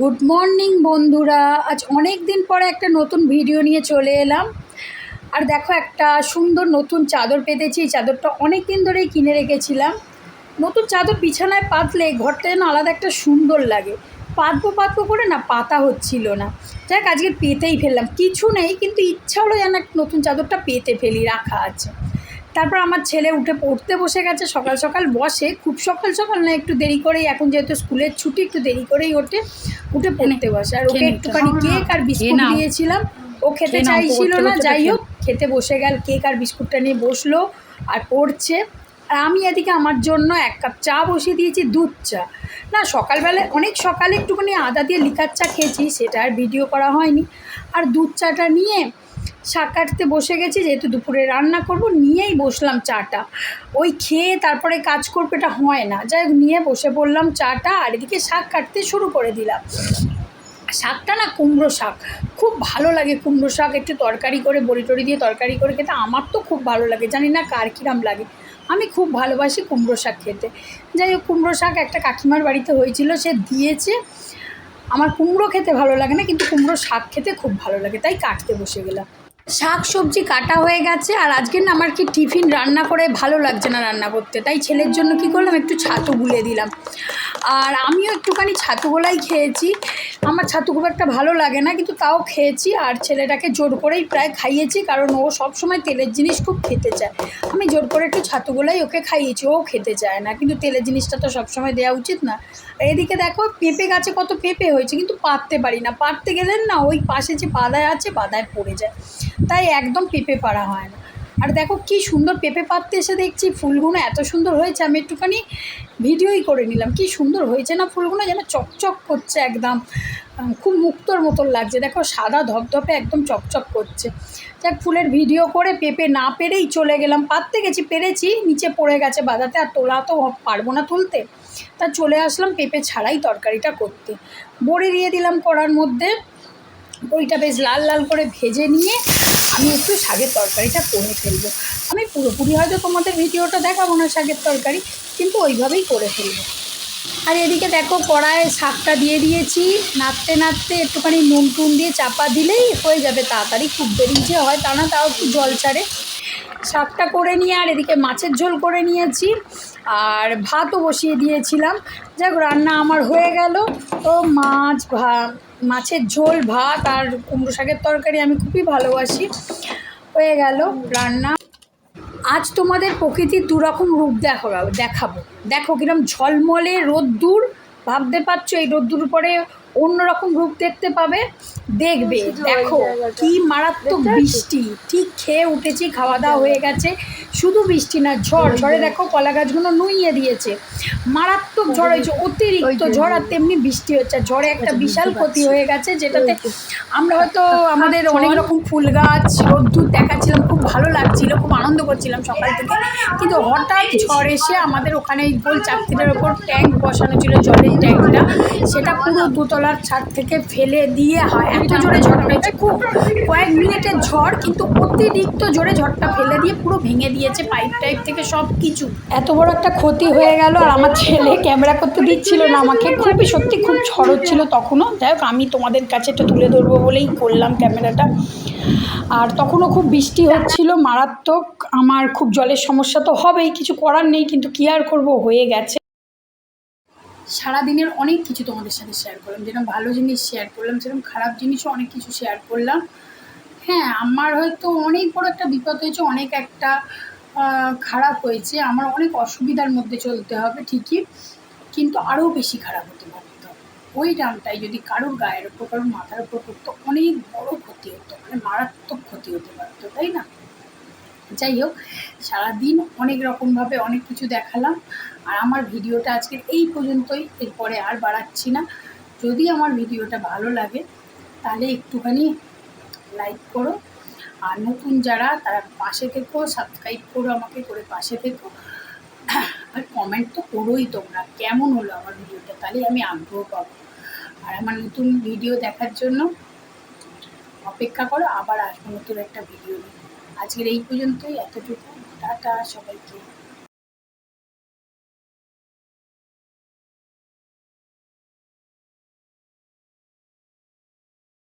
Morning বন্ধুরা। আজ অনেক দিন পরে একটা নতুন ভিডিও নিয়ে চলে এলাম। আর দেখো, একটা সুন্দর নতুন চাদর পেতেছি। চাদরটা অনেক দিন ধরেই কিনে রেখেছিলাম। নতুন চাদর বিছানায় পাতলে ঘরটা যেন আলাদা একটা সুন্দর লাগে। পাতবো পাতবো করে না, পাতা হচ্ছিল না। যাক আজকে পেতেই ফেললাম। কিছু নেই, কিন্তু ইচ্ছা হলো যেন নতুন চাদরটা পেতে ফেলি, রাখা আছে। তারপর আমার ছেলে উঠে পড়তে বসে গেছে সকাল সকাল বসে খুব সকাল সকাল না একটু দেরি করেই এখন যেহেতু স্কুলের ছুটি একটু দেরি করেই ওঠে উঠে পড়তে বসে। আর ওকে একটুখানি কেক আর বিস্কুট। দিয়েছিলাম। ও খেতে চাইছিল না যাই হোক খেতে বসে গেল কেক আর বিস্কুটটা নিয়ে বসল আর পড়ছে। আর আমি এদিকে আমার জন্য এক কাপ চা বসিয়ে দিয়েছি দুধ চা। না সকালবেলায় অনেক সকালে একটুখানি আদা দিয়ে লিকার চা খেয়েছি সেটা আর ভিডিও করা হয়নি। আর দুধ চাটা নিয়ে শাক কাটতে বসে গেছি, যেহেতু দুপুরে রান্না করব, নিয়েই বসলাম চাটা। ওই খেয়ে তারপরে কাজ করব, এটা হয় না। যাই নিয়ে বসে পড়লাম চাটা, আর এদিকে শাক কাটতে শুরু করে দিলাম। শাকটা না কুমড়ো শাক, খুব ভালো লাগে কুমড়ো শাক, একটু তরকারি করে বড়ি টড়ি দিয়ে তরকারি করে খেতে, আমার তো খুব ভালো লাগে, জানি না কার কিরাম লাগে। আমি খুব ভালোবাসি কুমড়ো শাক খেতে। যাই হোক, কুমড়ো শাক একটা কাকিমার বাড়িতে হয়েছিল, সে দিয়েছে। আমার কুমড়ো খেতে ভালো লাগে না, কিন্তু কুমড়ো শাক খেতে খুব ভালো লাগে, তাই কাটতে বসে গেলাম। শাক সবজি কাটা হয়ে গেছে আর আজকে না আমার কি টিফিন রান্না করে ভালো লাগছে না রান্না করতে। তাই ছেলের জন্য কি করলাম? একটু ছাতু গুলে দিলাম। আর আমিও একটুখানি ছাতু গোলাই খেয়েছি। আমার ছাতু খুব একটা ভালো লাগে না, কিন্তু তাও খেয়েছি আর ছেলেটাকে জোর করেই প্রায় খাইয়েছি, কারণ ও সব সময় তেলের জিনিস খুব খেতে চায়। আমি জোর করে একটু ছাতু গোলাই ওকে খাইয়েছি, ও খেতে চায় না, কিন্তু তেলের জিনিসটা তো সবসময় দেওয়া উচিত না। এদিকে দেখো, পেঁপে গাছে কত পেঁপে হয়েছে, কিন্তু পারতে পারি না পারতে গেলেন না ওই পাশে যে বাদায় আছে, বাদায় পড়ে যায়। তাই একদম পেঁপে পাড়া হয় না। আর দেখো কি সুন্দর পেঁপে পাততে এসে দেখছি ফুলগুলো এত সুন্দর হয়েছে, আমি একটুখানি ভিডিওই করে নিলাম। কি সুন্দর হয়েছে না ফুলগুলো যেন চকচক করছে একদম। খুব মুক্তর মতন লাগছে। দেখো সাদা ধপধপে একদম চকচক করছে। যাক, ফুলের ভিডিও করে পেঁপে না পেরেই চলে গেলাম। পাততে গেছি, পেরেছি, নিচে পড়ে গেছে বাদাতে আর তোলা তো পারব না তুলতে। তা চলে আসলাম পেঁপে ছাড়াই তরকারিটা করতে। বড়ি দিয়ে দিলাম করার মধ্যে। বড়িটা বেশ লাল লাল করে ভেজে নিয়ে আমি একটু শাকের তরকারিটা করে ফেলব। আমি পুরোপুরি হয়তো তোমাদের ভিডিওটা দেখাবো না শাকের তরকারি, কিন্তু ওইভাবেই করে ফেলব। আর এদিকে দেখো কড়ায় শাকটা দিয়ে দিয়েছি। নাড়তে নাড়তে একটুখানি নুন টুন দিয়ে চাপা দিলেই হয়ে যাবে তাড়াতাড়ি। খুব দেরি যে হয় তা না, তাও একটু জল ছাড়ে। শাকটা করে নিয়ে আর এদিকে মাছের ঝোল করে নিয়েছি। আর ভাতও বসিয়ে দিয়েছিলাম। যাক, রান্না আমার হয়ে গেল। ও মাছ ভা, মাছের ঝোল, ভাত আর কুমড়ো শাকের তরকারি আমি খুবই ভালোবাসি। হয়ে গেল রান্না। আজ তোমাদের প্রকৃতির দুরকম রূপ দেখো, দেখাবো। দেখো কিরম ঝলমলে রোদ্দুর। ভাবতে পারছ এই রোদ্দুর পরে অন্যরকম রূপ দেখতে পাবে। দেখবে দেখো কি মারাত্মক বৃষ্টি। ঠিক খেয়ে উঠেছি খাওয়া দাওয়া হয়ে গেছে। শুধু বৃষ্টি না ঝড় ঝড়ে দেখো কলা গাছগুলো নুইয়ে দিয়েছে। মারাত্মক ঝড় হয়েছে অতিরিক্ত। ঝড় আর তেমনি বৃষ্টি হচ্ছে। ঝড়ে একটা বিশাল ক্ষতি হয়ে গেছে যেটাতে আমরা হয়তো আমাদের অনেক রকম ফুল গাছ রোদ্দুর দেখাচ্ছিলাম খুব ভালো লাগছিল খুব আনন্দ করছিলাম সকাল থেকে। কিন্তু হঠাৎ ঝড় এসে আমাদের ওখানে গোল চাকতিটার ওপর ট্যাঙ্ক বসানো ছিল জলের ট্যাঙ্কটা। সেটা পুরো দুতলার ছাদ থেকে ফেলে দিয়ে হয়। এত জোরে ঝড় হয়েছে। খুব কয়েক মিনিটের ঝড়, কিন্তু অতিরিক্ত জোরে ঝড়টা ফেলে দিয়ে পুরো ভেঙে দিয়েছে পাইপ টাইপ থেকে সব কিছু। এত বড় একটা ক্ষতি হয়ে গেল আর আমার ছেলে ক্যামেরা করতে দিচ্ছিল না আমাকে। খুবই সত্যি খুব ঝড় হচ্ছিল তখনও। যাই হোক, আমি তোমাদের কাছে একটু তুলে ধরবো বলেই করলাম ক্যামেরাটা আর তখনও খুব বৃষ্টি হচ্ছিল, মারাত্মক। আমার খুব জলের সমস্যা তো হবেই, কিছু করার নেই, কিন্তু কী আর করব? হয়ে গেছে। সারাদিনের অনেক কিছু তোমাদের সাথে শেয়ার করলাম। যেরকম ভালো জিনিস শেয়ার করলাম সেরকম খারাপ জিনিসও অনেক কিছু শেয়ার করলাম। হ্যাঁ আমার হয়তো অনেক বড় একটা বিপদ হয়েছে, অনেক একটা খারাপ হয়েছে। আমার অনেক অসুবিধার মধ্যে চলতে হবে ঠিকই, কিন্তু আরও বেশি খারাপ হতে পারতো ওই ডামটাই যদি কারোর গায়ের ওপর কারোর মাথার ওপর পড়তো, অনেক বড় ক্ষতি হতো মানে মারাত্মক ক্ষতি হতে পারতো, তাই না? যাই হোক, সারাদিন অনেক রকমভাবে অনেক কিছু দেখালাম। আর আমার ভিডিওটা আজকে এই পর্যন্তই, এরপরে আর বাড়াচ্ছি না। যদি আমার ভিডিওটা ভালো লাগে, তাহলে একটুখানি লাইক করো। আর নতুন যারা, তারা পাশে থেকো, সাবস্ক্রাইব করো আমাকে, করে পাশে থেকো। আর কমেন্ট তো করোই তোমরা, কেমন হলো আমার ভিডিওটা, তাহলে আমি আগ্রহ পাবো। আর আমার নতুন ভিডিও দেখার জন্য অপেক্ষা করো, আবার আসব নতুন একটা ভিডিও নিয়ে। আজকের এই পর্যন্তই। এতটুকু। টাটা সবাইকে।